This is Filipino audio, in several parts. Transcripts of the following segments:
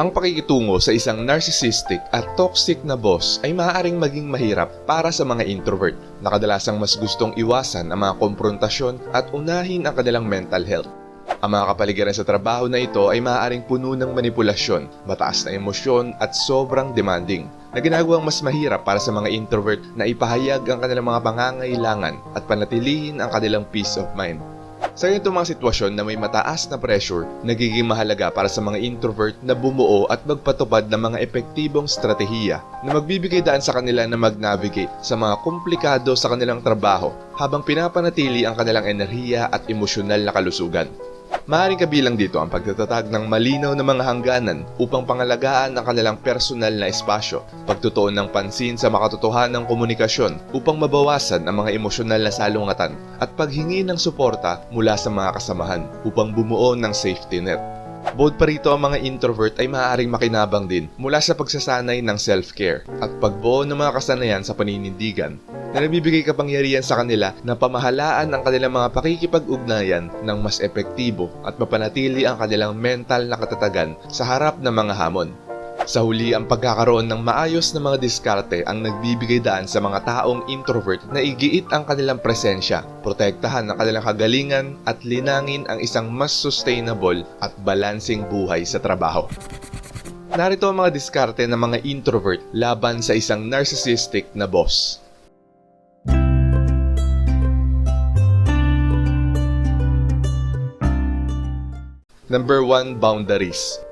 Ang pakikitungo sa isang narcissistic at toxic na boss ay maaaring maging mahirap para sa mga introvert na kadalasang mas gustong iwasan ang mga konfrontasyon at unahin ang kanilang mental health. Ang mga kapaligiran sa trabaho na ito ay maaaring puno ng manipulasyon, mataas na emosyon at sobrang demanding na ginagawang mas mahirap para sa mga introvert na ipahayag ang kanilang mga pangangailangan at panatilihin ang kanilang peace of mind. Sa ganitong mga sitwasyon na may mataas na pressure, nagiging mahalaga para sa mga introvert na bumuo at magpatupad ng mga epektibong strategiya na magbibigay daan sa kanila na mag-navigate sa mga komplikado sa kanilang trabaho habang pinapanatili ang kanilang enerhiya at emosyonal na kalusugan. Maaaring kabilang dito ang pagtatatag ng malinaw na mga hangganan upang pangalagaan ang kanilang personal na espasyo, pagtutuon ng pansin sa makatotohanang komunikasyon upang mabawasan ang mga emosyonal na salungatan, at paghingi ng suporta mula sa mga kasamahan upang bumuo ng safety net. Bukod pa rito ang mga introvert ay maaaring makinabang din mula sa pagsasanay ng self-care at pagbuo ng mga kasanayan sa paninindigan na nagbibigay kapangyarihan sa kanila na pamahalaan ang kanilang mga pakikipag-ugnayan ng mas epektibo at mapanatili ang kanilang mental na katatagan sa harap ng mga hamon. Sa huli, ang pagkakaroon ng maayos na mga diskarte ang nagbibigay daan sa mga taong introvert na igiit ang kanilang presensya, protektahan ang kanilang kagalingan at linangin ang isang mas sustainable at balancing buhay sa trabaho. Narito ang mga diskarte ng mga introvert laban sa isang narcissistic na boss. Number 1, boundaries.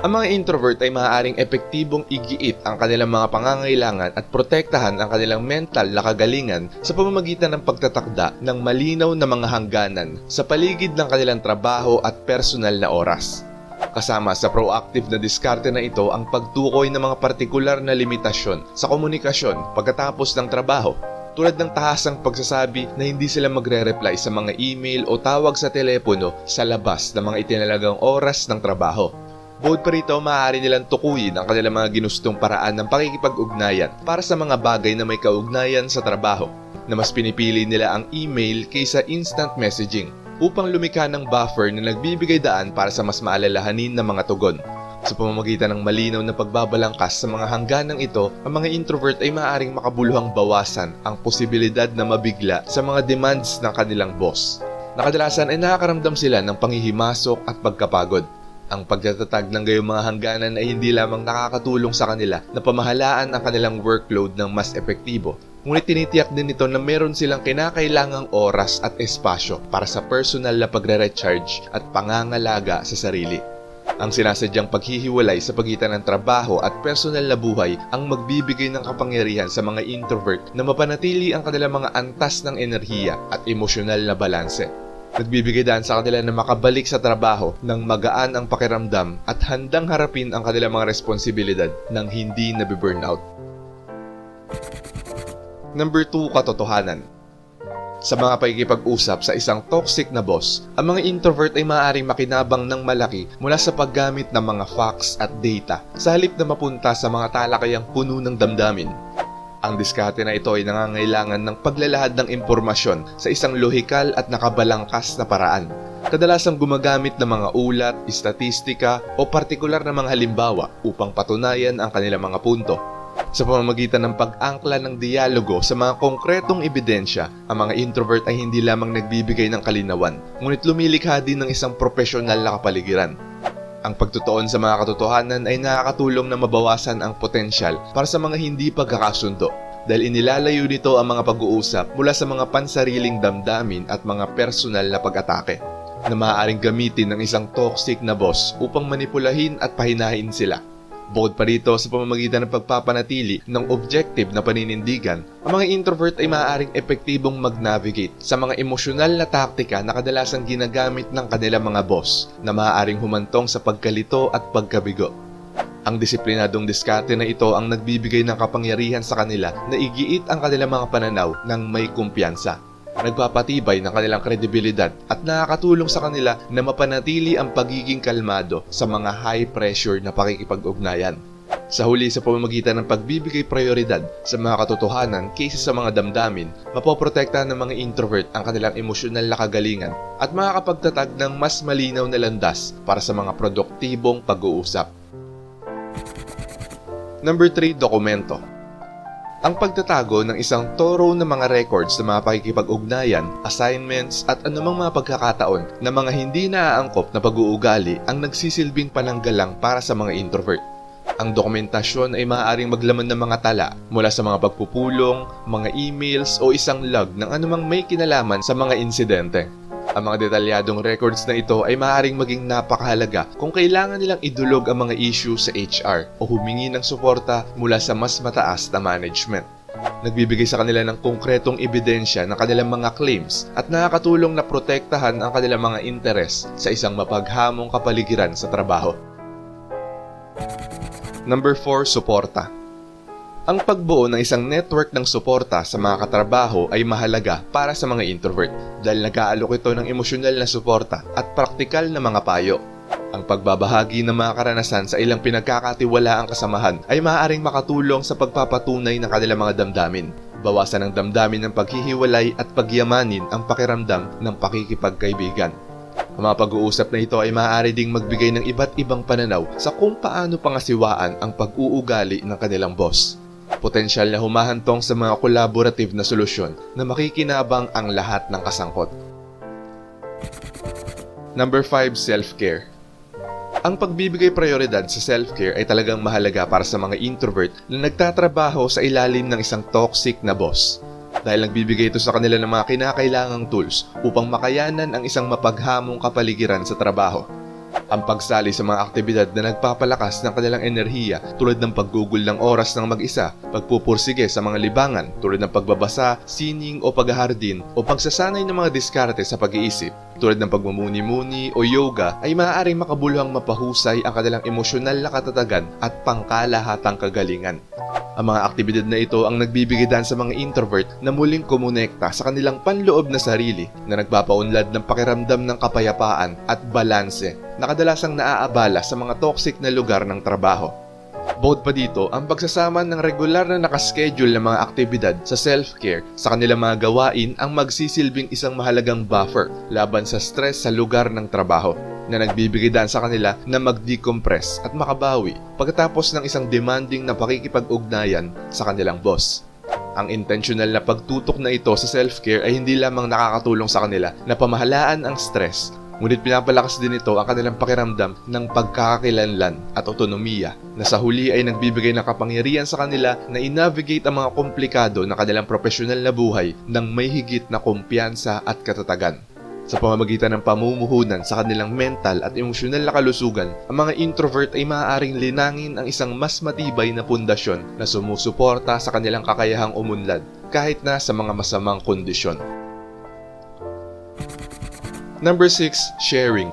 Ang mga introvert ay maaaring epektibong igiit ang kanilang mga pangangailangan at protektahan ang kanilang mental na kagalingan sa pamamagitan ng pagtatakda ng malinaw na mga hangganan sa paligid ng kanilang trabaho at personal na oras. Kasama sa proactive na diskarte na ito ang pagtukoy ng mga partikular na limitasyon sa komunikasyon pagkatapos ng trabaho tulad ng tahasang pagsasabi na hindi sila magre-reply sa mga email o tawag sa telepono sa labas ng mga itinalagang oras ng trabaho. Bukod pa rito, maaari nilang tukuyin ang kanilang mga ginustong paraan ng pakikipag-ugnayan para sa mga bagay na may kaugnayan sa trabaho, na mas pinipili nila ang email kaysa instant messaging upang lumikha ng buffer na nagbibigay daan para sa mas maalalahanin na mga tugon. Sa pamamagitan ng malinaw na pagbabalangkas sa mga hangganang ito, ang mga introvert ay maaaring makabuluhang bawasan ang posibilidad na mabigla sa mga demands ng kanilang boss. Nakadalasan ay nakakaramdam sila ng panghihimasok at pagkapagod. Ang pagtatatag ng gayong mga hangganan ay hindi lamang nakakatulong sa kanila na pamahalaan ang kanilang workload ng mas epektibo, ngunit tinitiyak din nito na meron silang kinakailangang oras at espasyo para sa personal na pagre-recharge at pangangalaga sa sarili. Ang sinasadyang paghihiwalay sa pagitan ng trabaho at personal na buhay ang magbibigay ng kapangyarihan sa mga introvert na mapanatili ang kanilang mga antas ng enerhiya at emosyonal na balanse. Nagbibigay daan sa kanila na makabalik sa trabaho ng magaan ang pakiramdam at handang harapin ang kanilang mga responsibilidad ng hindi nabiburnout. Number 2, katotohanan. Sa mga pakikipag-usap sa isang toxic na boss, ang mga introvert ay maaaring makinabang ng malaki mula sa paggamit ng mga facts at data sa halip na mapunta sa mga talakayang puno ng damdamin. Ang diskarte na ito ay nangangailangan ng paglalahad ng impormasyon sa isang lohikal at nakabalangkas na paraan. Kadalasang gumagamit ng mga ulat, istatistika o partikular na mga halimbawa upang patunayan ang kanilang mga punto. Sa pamamagitan ng pag-angkla ng dialogo sa mga konkretong ebidensya, ang mga introvert ay hindi lamang nagbibigay ng kalinawan, ngunit lumilikha din ng isang profesional na kapaligiran. Ang pagtutuon sa mga katotohanan ay nakakatulong na mabawasan ang potensyal para sa mga hindi pagkakasundo dahil inilalayo nito ang mga pag-uusap mula sa mga pansariling damdamin at mga personal na pag-atake na maaaring gamitin ng isang toxic na boss upang manipulahin at pahinahin sila. Bukod pa rito sa pamamagitan ng pagpapanatili ng objective na paninindigan, ang mga introvert ay maaaring epektibong mag-navigate sa mga emosyonal na taktika na kadalasang ginagamit ng kanilang mga boss na maaaring humantong sa pagkalito at pagkabigo. Ang disiplinadong diskarte na ito ang nagbibigay ng kapangyarihan sa kanila na igiit ang kanilang mga pananaw ng may kumpiyansa nagpapatibay ng kanilang kredibilidad at nakakatulong sa kanila na mapanatili ang pagiging kalmado sa mga high pressure na pakikipag-ugnayan. Sa huli sa pamamagitan ng pagbibigay prioridad sa mga katotohanan kaysa sa mga damdamin, mapoprotektahan ng mga introvert ang kanilang emosyonal na kagalingan at makakapagtatag ng mas malinaw na landas para sa mga produktibong pag-uusap. Number 3, dokumento. Ang pagtatago ng isang thorough na mga records sa mga pakikipag-ugnayan, assignments at anumang mga pagkakataon na mga hindi naaangkop na pag-uugali ang nagsisilbing pananggalang para sa mga introvert. Ang dokumentasyon ay maaaring maglaman ng mga tala mula sa mga pagpupulong, mga emails o isang log ng anumang may kinalaman sa mga insidente. Ang mga detalyadong records na ito ay maaaring maging napakahalaga kung kailangan nilang idulog ang mga issue sa HR o humingi ng suporta mula sa mas mataas na management. Nagbibigay sa kanila ng konkretong ebidensya ng kanilang mga claims at nakakatulong na protektahan ang kanilang mga interes sa isang mapaghamong kapaligiran sa trabaho. Number 4, suporta. Ang pagbuo ng isang network ng suporta sa mga katrabaho ay mahalaga para sa mga introvert dahil nag-aalok ito ng emosyonal na suporta at praktikal na mga payo. Ang pagbabahagi ng mga karanasan sa ilang pinagkakatiwalaang kasamahan ay maaaring makatulong sa pagpapatunay ng kanilang mga damdamin. Bawasan ang damdamin ng paghihiwalay at pagyamanin ang pakiramdam ng pakikipagkaibigan. Ang mga pag-uusap na ito ay maaari ding magbigay ng iba't ibang pananaw sa kung paano pangasiwaan ang pag-uugali ng kanilang boss. Potensyal na humahantong sa mga collaborative na solusyon na makikinabang ang lahat ng kasangkot. Number 5, self-care. Ang pagbibigay prioridad sa self-care ay talagang mahalaga para sa mga introvert na nagtatrabaho sa ilalim ng isang toxic na boss. Dahil nagbibigay ito sa kanila ng mga kinakailangang tools upang makayanan ang isang mapaghamong kapaligiran sa trabaho. Ang pagsali sa mga aktibidad na nagpapalakas ng kanilang enerhiya tulad ng paggugol ng oras ng mag-isa, pagpupursige sa mga libangan tulad ng pagbabasa, sining o paghahardin o pagsasanay ng mga diskarte sa pag-iisip tulad ng pagmumuni-muni o yoga ay maaaring makabuluhang mapahusay ang kanilang emosyonal na katatagan at pangkalahatang kagalingan. Ang mga aktibidad na ito ang nagbibigay daan sa mga introvert na muling kumonekta sa kanilang panloob na sarili na nagpapaunlad ng pakiramdam ng kapayapaan at balanse na kadalasang naaabala sa mga toxic na lugar ng trabaho. Bukod pa dito, ang pagsasama ng regular na nakaschedule ng mga aktibidad sa self-care sa kanilang mga gawain ang magsisilbing isang mahalagang buffer laban sa stress sa lugar ng trabaho na nagbibigay sa kanila na mag-decompress at makabawi pagkatapos ng isang demanding na pakikipag-ugnayan sa kanilang boss. Ang intentional na pagtutok na ito sa self-care ay hindi lamang nakakatulong sa kanila na pamahalaan ang stress, ngunit pinapalakas din ito ang kanilang pakiramdam ng pagkakakilanlan at otonomiya na sa huli ay nagbibigay ng kapangyarihan sa kanila na i-navigate ang mga komplikado ng kanilang profesional na buhay ng may higit na kumpiyansa at katatagan. Sa pamamagitan ng pamumuhunan sa kanilang mental at emosyonal na kalusugan, ang mga introvert ay maaaring linangin ang isang mas matibay na pundasyon na sumusuporta sa kanilang kakayahang umunlad kahit na sa mga masamang kondisyon. Number 6, sharing.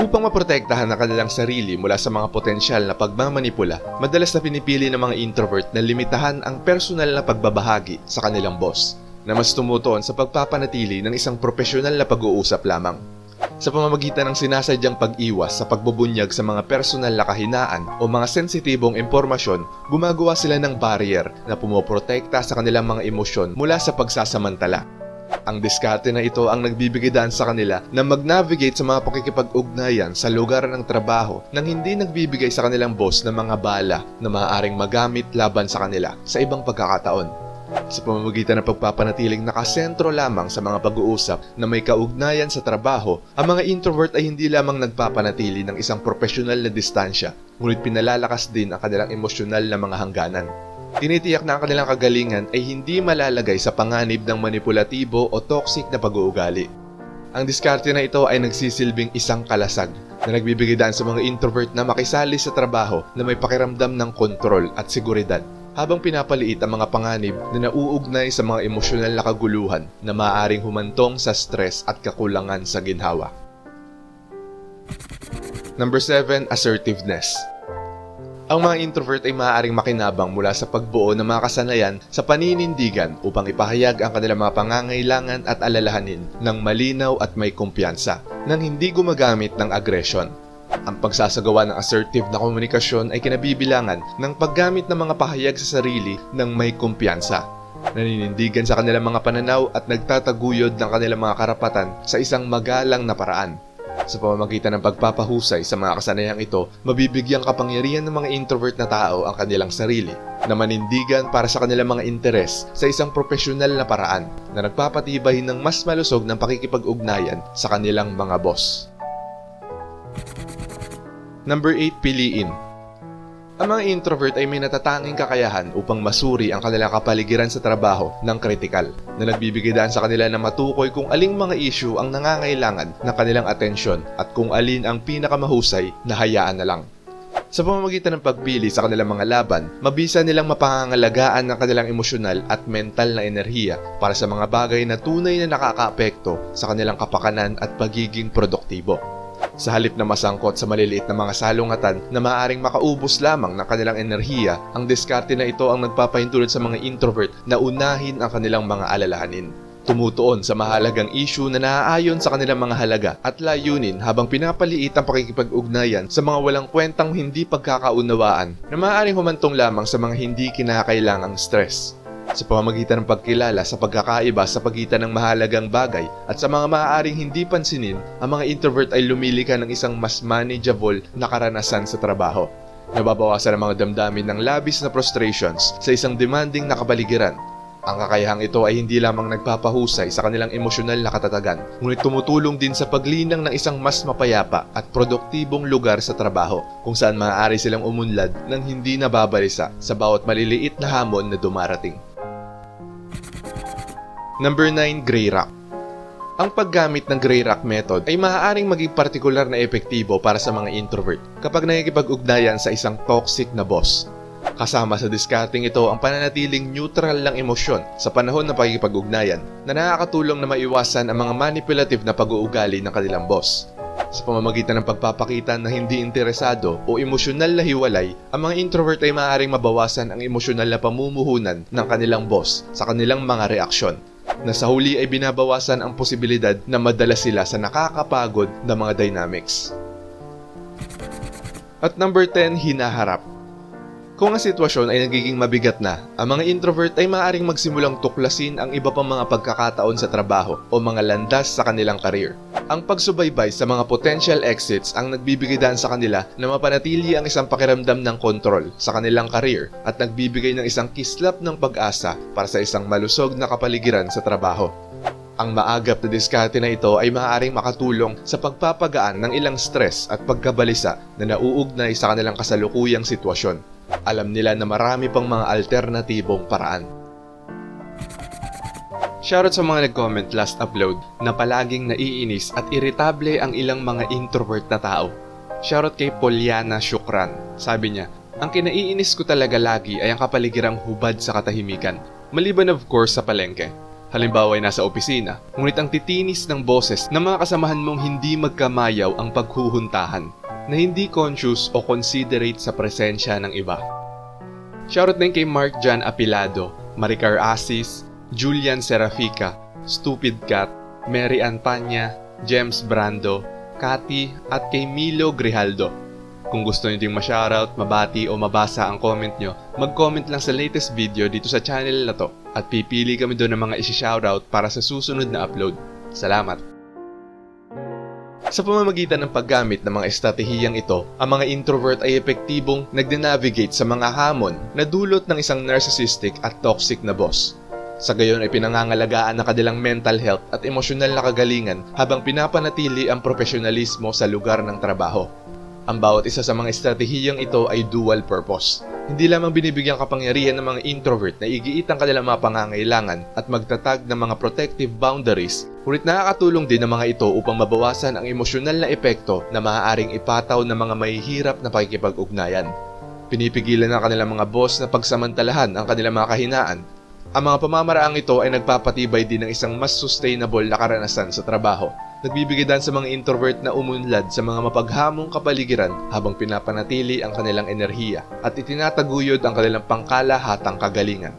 Upang maprotektahan ang kanilang sarili mula sa mga potensyal na pagmamanipula, madalas na pinipili ng mga introvert na limitahan ang personal na pagbabahagi sa kanilang boss na mas tumutuon sa pagpapanatili ng isang profesional na pag-uusap lamang. Sa pamamagitan ng sinasadyang pag-iwas sa pagbubunyag sa mga personal na kahinaan o mga sensitibong impormasyon, gumagawa sila ng barrier na pumoprotekta sa kanilang mga emosyon mula sa pagsasamantala. Ang diskarte na ito ang nagbibigay daan sa kanila na mag-navigate sa mga pakikipag-ugnayan sa lugar ng trabaho nang hindi nagbibigay sa kanilang boss ng mga bala na maaaring magamit laban sa kanila sa ibang pagkakataon. Sa pamamagitan ng pagpapanatiling nakasentro lamang sa mga pag-uusap na may kaugnayan sa trabaho, ang mga introvert ay hindi lamang nagpapanatili ng isang profesional na distansya, ngunit pinalalakas din ang kanilang emosyonal na mga hangganan. Tinitiyak na ang kanilang kagalingan ay hindi malalagay sa panganib ng manipulatibo o toxic na pag-uugali. Ang diskarte na ito ay nagsisilbing isang kalasag na nagbibigay daan sa mga introvert na makisali sa trabaho na may pakiramdam ng kontrol at seguridad habang pinapaliit ang mga panganib na nauugnay sa mga emosyonal na kaguluhan na maaaring humantong sa stress at kakulangan sa ginhawa. Number 7, assertiveness. Ang mga introvert ay maaaring makinabang mula sa pagbuo ng mga kasanayan sa paninindigan upang ipahayag ang kanilang mga pangangailangan at alalahanin ng malinaw at may kumpiyansa nang hindi gumagamit ng aggression. Ang pagsasagawa ng assertive na komunikasyon ay kinabibilangan ng paggamit ng mga pahayag sa sarili ng may kumpiyansa. Naninindigan sa kanilang mga pananaw at nagtataguyod ng kanilang mga karapatan sa isang magalang na paraan. Sa pamamagitan ng pagpapahusay sa mga kasanayang ito, mabibigyang kapangyarihan ng mga introvert na tao ang kanilang sarili na manindigan para sa kanilang mga interes sa isang profesional na paraan na nagpapatibay ng mas malusog ng pakikipag-ugnayan sa kanilang mga boss. Number 8, piliin. Ang mga introvert ay may natatanging kakayahan upang masuri ang kanilang kapaligiran sa trabaho ng kritikal na nagbibigay daan sa kanila na matukoy kung aling mga issue ang nangangailangan ng kanilang atensyon at kung alin ang pinakamahusay na hayaan na lang. Sa pamamagitan ng pagpili sa kanilang mga laban, mabisa nilang mapangangalagaan ng kanilang emosyonal at mental na enerhiya para sa mga bagay na tunay na nakakaapekto sa kanilang kapakanan at pagiging produktibo. Sa halip na masangkot sa maliliit na mga salungatan na maaaring makaubos lamang ng kanilang enerhiya, ang diskarte na ito ang nagpapahintulot sa mga introvert na unahin ang kanilang mga alalahanin. Tumutuon sa mahalagang issue na naaayon sa kanilang mga halaga at layunin habang pinapaliit ang pakikipag-ugnayan sa mga walang kwentang hindi pagkakaunawaan na maaaring humantong lamang sa mga hindi kinakailangang stress sa pamamagitan ng pagkilala sa pagkakaiba sa pagitan ng mahalagang bagay at sa mga maaaring hindi pansinin, ang mga introvert ay lumilika ng isang mas manageable na karanasan sa trabaho. Nababawasan ang mga damdamin ng labis na frustrations sa isang demanding na kapaligiran. Ang kakayahang ito ay hindi lamang nagpapahusay sa kanilang emosyonal na katatagan, ngunit tumutulong din sa paglinang ng isang mas mapayapa at produktibong lugar sa trabaho kung saan maaari silang umunlad ng hindi nababalisa sa bawat maliliit na hamon na dumarating. Number 9, Gray Rock. Ang paggamit ng Gray Rock method ay maaaring maging partikular na epektibo para sa mga introvert kapag nakikipag-ugnayan sa isang toxic na boss. Kasama sa discarding ito ang pananatiling neutral lang emosyon sa panahon ng pagkikipag-ugnayan na nakakatulong na maiwasan ang mga manipulative na pag-uugali ng kanilang boss. Sa pamamagitan ng pagpapakita na hindi interesado o emosyonal na hiwalay, ang mga introvert ay maaaring mabawasan ang emosyonal na pamumuhunan ng kanilang boss sa kanilang mga reaksyon na sa huli ay binabawasan ang posibilidad na madala sila sa nakakapagod na mga dynamics. At number 10, hinaharap. Kung ang sitwasyon ay nagiging mabigat na, ang mga introvert ay maaaring magsimulang tuklasin ang iba pang mga pagkakataon sa trabaho o mga landas sa kanilang karir. Ang pagsubaybay sa mga potential exits ang nagbibigay daan sa kanila na mapanatili ang isang pakiramdam ng kontrol sa kanilang karir at nagbibigay ng isang kislap ng pag-asa para sa isang malusog na kapaligiran sa trabaho. Ang maagap na diskarte na ito ay maaaring makatulong sa pagpapagaan ng ilang stress at pagkabalisa na nauugnay sa kanilang kasalukuyang sitwasyon. Alam nila na marami pang mga alternatibong paraan. Shoutout sa mga nag-comment last upload na palaging naiinis at iritable ang ilang mga introvert na tao. Shoutout kay Poliana Shukran. Sabi niya, ang kinaiinis ko talaga lagi ay ang kapaligirang hubad sa katahimikan. Maliban of course sa palengke. Halimbawa ay nasa opisina, ngunit ang titinis ng boses ng mga kasamahan mong hindi magkamayaw ang paghuhuntahan, na hindi conscious o considerate sa presensya ng iba. Shoutout din kay Mark Jan Apilado, Maricar Asis, Julian Serafica, Stupid Cat, Mary Antanya, James Brando, Kati at kay Milo Grijaldo. Kung gusto nyo ding ma-shoutout, mabati o mabasa ang comment nyo, mag-comment lang sa latest video dito sa channel na to at pipili kami doon ng mga isi-shoutout para sa susunod na upload. Salamat! Sa pamamagitan ng paggamit ng mga estratehiyang ito, ang mga introvert ay epektibong nagde-navigate sa mga hamon na dulot ng isang narcissistic at toxic na boss. Sa gayon ay pinangangalagaan ng kanilang mental health at emosyonal na kagalingan habang pinapanatili ang profesionalismo sa lugar ng trabaho. Ang bawat isa sa mga estratehiyang ito ay dual purpose. Hindi lamang binibigyang kapangyarihan ng mga introvert na igiit ang kanilang mga pangangailangan at magtatag ng mga protective boundaries, ngunit nakakatulong din ng mga ito upang mabawasan ang emosyonal na epekto na maaaring ipataw ng mga mahihirap na pakikipag-ugnayan. Pinipigilan ng kanilang mga boss na pagsamantalahan ang kanilang mga kahinaan. Ang mga pamamaraang ito ay nagpapatibay din ng isang mas sustainable na karanasan sa trabaho nagbibigay dan sa mga introvert na umunlad sa mga mapaghamong kapaligiran habang pinapanatili ang kanilang enerhiya at itinataguyod ang kanilang pangkalahatang kagalingan.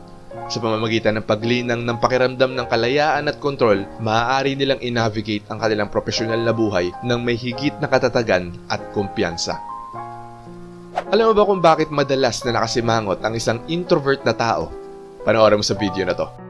Sa pamamagitan ng paglinang ng pakiramdam ng kalayaan at kontrol, maaari nilang i-navigate ang kanilang profesional na buhay ng may higit na katatagan at kumpiyansa. Alam mo ba kung bakit madalas na nakasimangot ang isang introvert na tao? Panoorin mo sa video na to.